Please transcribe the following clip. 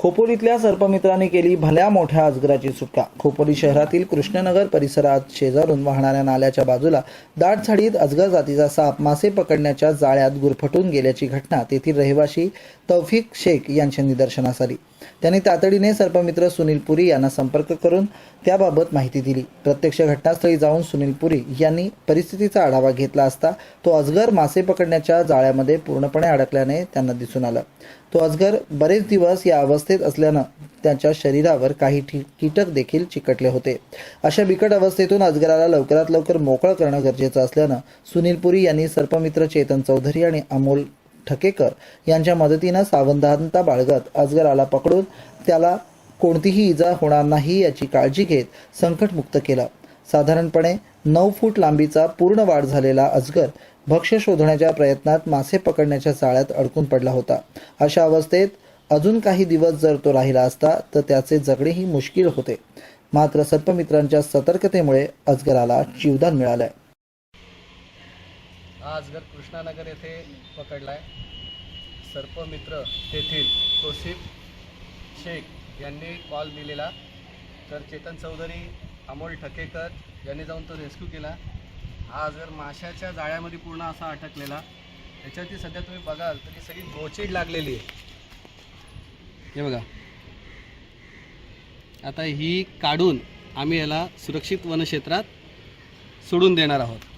खोपोलीतल्या सर्पमित्राने केली भल्या मोठ्या अजगराची सुटका. खोपोली शहरातील कृष्णनगर परिसरात शेजारून वाहणाऱ्या नाल्याच्या बाजूला दाट झाडीत अजगर जातीचा साप मासे पकडण्याच्या जाळ्यात गुरफटून गेल्याची घटना तेथील रहिवासी तौफिक शेख यांच्या निदर्शनास आली. त्यांनी तातडीने सर्पमित्र सुनील पुरी यांना संपर्क करून त्याबाबत माहिती दिली. प्रत्यक्ष घटनास्थळी जाऊन सुनील पुरी यांनी परिस्थितीचा आढावा घेतला असता तो अजगर मासे पकडण्याच्या जाळ्यामध्ये पूर्णपणे अडकल्याने त्यांना दिसून आलं. तो अजगर बरेच दिवस या अवस्थेत असल्यानं त्याच्या शरीरावर काही कीटक देखील चिकटले होते. अशा बिकट अवस्थेतून अजगराला लवकरात लवकर मोकळं करणं गरजेचं असल्यानं सुनील पुरी यांनी सर्पमित्र चेतन चौधरी आणि अमोल ठकेकर यांच्या मदतीनं सावधानता बाळगत अजगराला पकडून त्याला कोणतीही इजा होणार नाही याची काळजी घेत संकटमुक्त केलं. साधारणपणे नऊ फूट लांबीचा पूर्ण वाढ झालेला अजगर भक्ष्य शोधण्याच्या प्रयत्नात मासे पकडण्याच्या जाळ्यात अडकून पडला होता. अशा अवस्थेत अजून काही दिवस जर तो राहिला असता तर त्याचे जगणेही मुश्किल होते. मात्र सर्पमित्रांच्या सतर्कतेमुळे अजगराला जीवदान मिळालंय. हा अजगर कृष्णानगर येथे पकडला आहे सर्पमित्र तेथील तोसिफ शेख यांनी कॉल दिलेला. तर चेतन चौधरी अमोल ठकेकर यांनी जाऊन तो रेस्क्यू केला. हा अजगर माशाच्या जाळ्यामध्ये पूर्ण असा अटकलेला त्याच्यावरती सध्या तुम्ही बघाल तर ही सगळी गोचीड लागलेली आहे. हे बघा. आता ही काढून आम्ही याला सुरक्षित वनक्षेत्रात सोडून देणार आहोत.